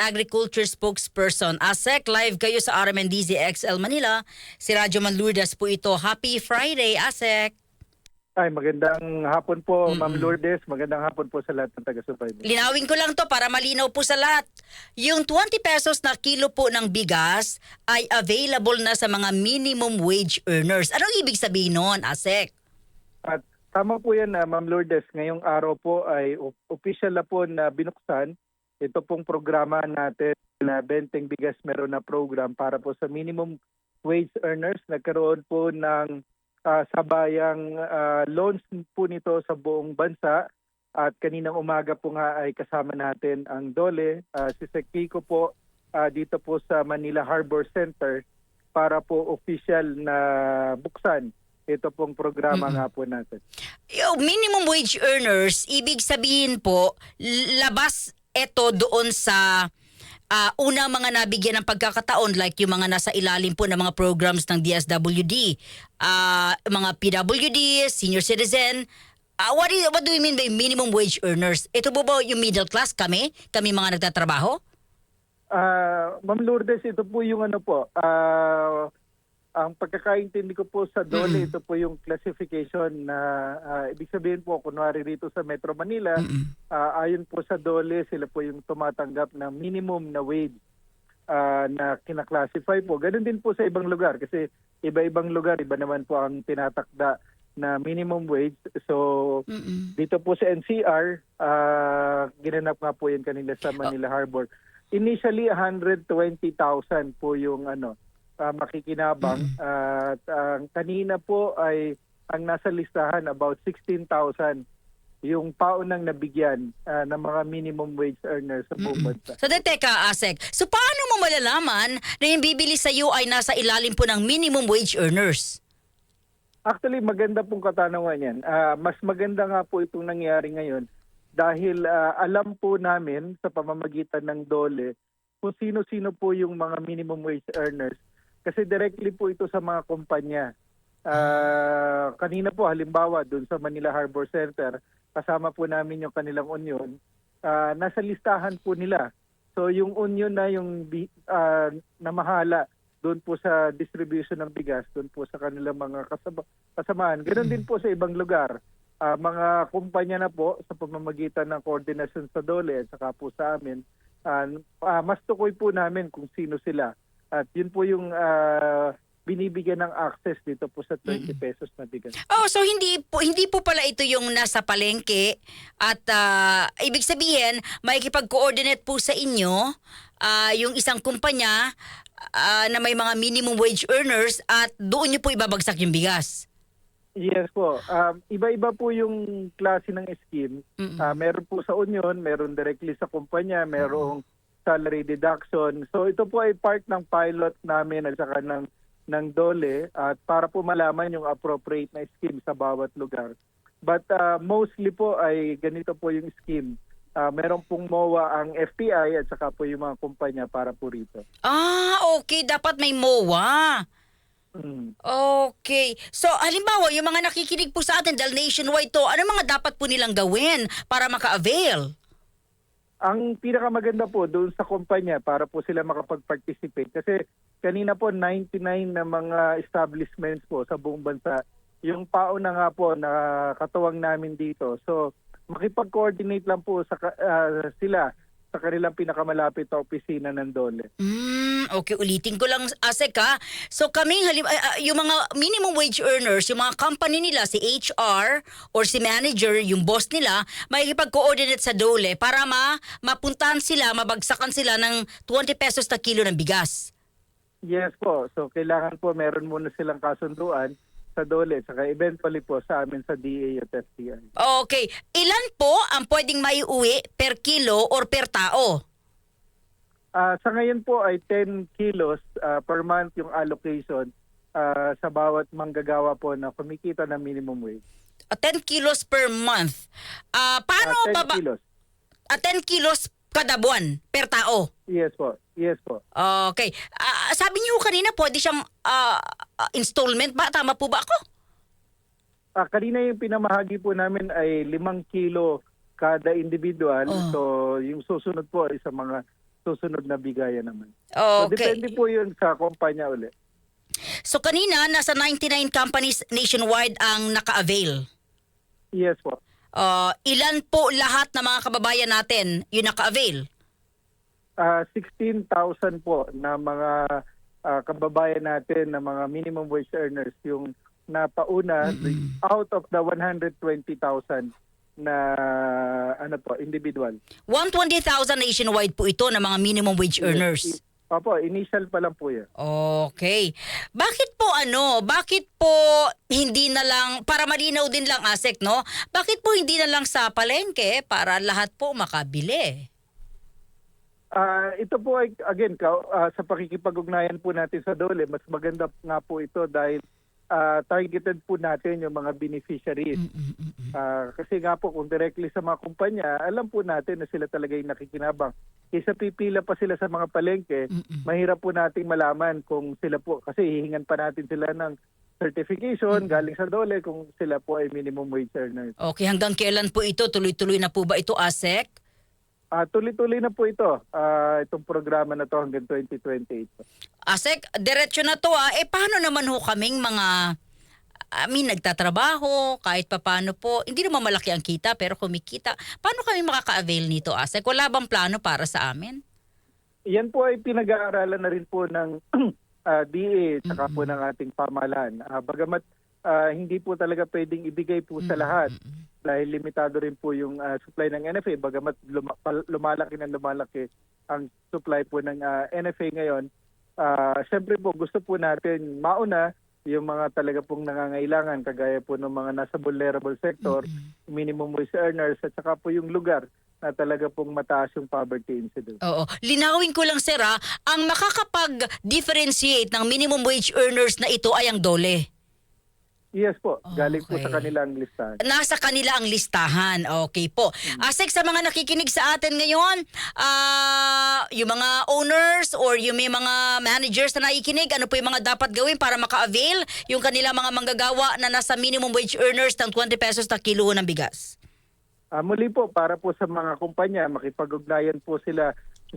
Agriculture Spokesperson. ASEC, live kayo sa RMNDZ XL Manila. Si Radyo Man Lourdes po ito. Happy Friday, ASEC. Ay, magandang hapon po, Ma'am Mm-mm. Lourdes. Magandang hapon po sa lahat ng taga-subaybay. Linawin ko lang to para malinaw po sa lahat. Yung 20 pesos na kilo po ng bigas ay available na sa mga minimum wage earners. Anong ibig sabihin noon, ASEC? At tama po yan, ah, Ma'am Lourdes. Ngayong araw po ay official na po na binuksan ito pong programa natin na Benteng Bigas Meron na program para po sa minimum wage earners. Nagkaroon po ng ah, sabayang ah, loans po nito sa buong bansa. At kaninang umaga po nga ay kasama natin ang Dole, ah, si Sekiko po ah, dito po sa Manila Harbor Center para po official na buksan ito pong programa Mm-mm. nga po natin. Yung minimum wage earners, ibig sabihin po, labas ito doon sa ah, una mga nabigyan ng pagkakataon like yung mga nasa ilalim po ng mga programs ng DSWD, ah, mga PWD, senior citizen. Ah, what, is, what do you mean by minimum wage earners? Ito po ba yung middle class kami? Kami mga nagtatrabaho? Ah, Ma'am Lourdes, ito po yung ano po, ah, ang pagkakaintindi ko po sa DOLE, Mm-mm. ito po yung classification na ah, ibig sabihin po, kunwari rito sa Metro Manila, Mm-mm. ah, ayon po sa DOLE, sila po yung tumatanggap ng minimum na wage ah, na kinaklasify po. Ganun din po sa ibang lugar kasi iba-ibang lugar, iba naman po ang tinatakda na minimum wage. So, Mm-mm. dito po sa NCR, ah, ginanap nga po yan kanila sa Manila Harbor. Initially, 120,000 po yung ano ah, makikinabang. At ang kanina po ay ang nasa listahan about 16,000 yung paunang nabigyan ah, ng mga minimum wage earners sa buong bansa. So, de, teka, Asek. So, paano mo malalaman na yung bibili sa iyo ay nasa ilalim po ng minimum wage earners? Actually, maganda pong katanungan yan. Ah, mas maganda nga po itong nangyari ngayon dahil ah, alam po namin sa pamamagitan ng DOLE kung sino-sino po yung mga minimum wage earners. Kasi directly po ito sa mga kumpanya. Ah, kanina po, halimbawa, doon sa Manila Harbor Center, kasama po namin yung kanilang union, ah, nasa listahan po nila. So yung union na yung ah, namahala doon po sa distribution ng bigas, doon po sa kanilang mga kasama, kasamaan. Ganon din po sa ibang lugar. Ah, mga kumpanya na po sa pamamagitan ng coordination sa DOLE at saka po sa amin, ah, ah, mas tukoy po namin kung sino sila. At yun po yung ah, binibigyan ng access dito po sa 20 pesos na bigas. Oh, so hindi po hindi po pala ito yung nasa palengke at ah, ibig sabihin makikipag-coordinate po sa inyo ah, yung isang kumpanya ah, na may mga minimum wage earners at doon niyo po ibabagsak yung bigas. Yes po. Um, iba-iba po yung klase ng scheme. Mm-mm. Ah, meron po sa union, meron directly sa kumpanya, merong salary deduction. So ito po ay part ng pilot namin at saka ng ng DOLE at para po malaman yung appropriate na scheme sa bawat lugar. But ah, mostly po ay ganito po yung scheme. Ah, meron pong MOA ang FPI at saka po yung mga kumpanya para po rito. Ah, okay, dapat may MOA. Mm. Okay. So, halimbawa, yung mga nakikinig po sa atin dahil nationwide to, ano mga dapat po nilang gawin para maka-avail? Ang pinakamaganda po doon sa kumpanya para po sila makapag-participate. Kasi kanina po 99 na mga establishments po sa buong bansa. Yung pauna nga po na katuwang namin dito. So makipag-coordinate lang po sa ah, sila sa kanilang pinakamalapit na opisina ng DOLE. Hmm, okay, ulitin ko lang, Asek ha. So kaming halim, ah, yung mga minimum wage earners, yung mga company nila, si HR or si manager, yung boss nila, makikipag-coordinate sa dole para ma mapuntahan sila, mabagsakan sila ng 20 pesos na kilo ng bigas. Yes po. So kailangan po meron muna silang kasunduan sa DOLE saka eventually po sa amin sa DA at FTI. Okay, ilan po ang pwedeng maiuwi per kilo or per tao? Ah, sa ngayon po ay 10 kilos ah, per month yung allocation ah, sa bawat manggagawa po na kumikita ng minimum wage. Ah, 10 kilos per month. Ah, paano Ah, 10 ba ba? kilos. Ah, 10 kilos kada buwan per tao. Yes po. Yes po. Okay. Ah, sabi niyo kanina pwede siyang ah, ah, installment ba? Tama po ba ako? Ah, kanina yung pinamahagi po namin ay 5 kilo kada individual. Oh. So yung susunod po ay sa mga susunod na bigayan naman. So, Okay. depende po yun sa kumpanya ulit. So kanina, nasa 99 companies nationwide ang naka-avail. Yes po. Uh, ilan po lahat ng mga kababayan natin yung naka-avail? Ah, 16,000 po na mga ah, kababayan natin na mga minimum wage earners yung napauna out of the 120,000 na ano po individual. 120,000 nationwide po ito ng mga minimum wage earners. Opo, initial pa lang po yan. Okay. Bakit po ano, bakit po hindi na lang, para malinaw din lang ASEC, no? Bakit po hindi na lang sa palengke para lahat po makabili? Ah, ito po ay again ka, ah, sa pakikipag-ugnayan po natin sa DOLE, mas maganda nga po ito dahil ah, targeted po natin yung mga beneficiaries. Ah, kasi nga po kung directly sa mga kumpanya, alam po natin na sila talaga yung nakikinabang. Kaysa pipila pa sila sa mga palengke, mahirap po nating malaman kung sila po, kasi hihingan pa natin sila ng certification galing sa DOLE kung sila po ay minimum wage earners. Okay, hanggang kailan po ito? Tuloy-tuloy na po ba ito ASEC? Ah, tuloy-tuloy na po ito, ah, itong programa na to hanggang 2028. po. ASEC, diretsyo na to ah. Eh paano naman ho kaming mga I mean, nagtatrabaho, kahit papano po. Hindi naman malaki ang kita, pero kumikita. Paano kami makaka-avail nito, ASEC? Wala bang plano para sa amin? Yan po ay pinag-aaralan na rin po ng ah, DA saka po ng ating pamahalaan. Ah, bagamat ah, hindi po talaga pwedeng ibigay po sa lahat dahil limitado rin po yung ah, supply ng NFA bagamat luma- lumalaki ng lumalaki ang supply po ng ah, NFA ngayon. Ah, Siyempre po gusto po natin mauna yung mga talaga pong nangangailangan kagaya po ng mga nasa vulnerable sector, minimum wage earners at saka po yung lugar na talaga pong mataas yung poverty incidence. Oo. Linawin ko lang, sir, ah, ang makakapag-differentiate ng minimum wage earners na ito ay ang dole. Yes po, galing po sa Okay. kanilang listahan. Nasa kanila ang listahan. Okay po. Asek, sa mga nakikinig sa atin ngayon, ah, yung mga owners or yung may mga managers na nakikinig, ano po yung mga dapat gawin para maka-avail yung kanila mga manggagawa na nasa minimum wage earners ng 20 pesos na kilo ng bigas? Ah, muli po, para po sa mga kumpanya, makipag-ugnayan po sila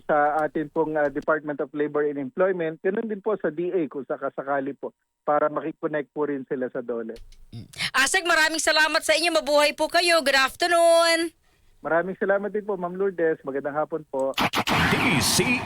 sa atin pong ah, Department of Labor and Employment. Ganun din po sa DA kung sakasakali po para makikonnect po rin sila sa DOLE. Asek, maraming salamat sa inyo. Mabuhay po kayo. Good afternoon. Maraming salamat din po, Ma'am Lourdes. Magandang hapon po. DC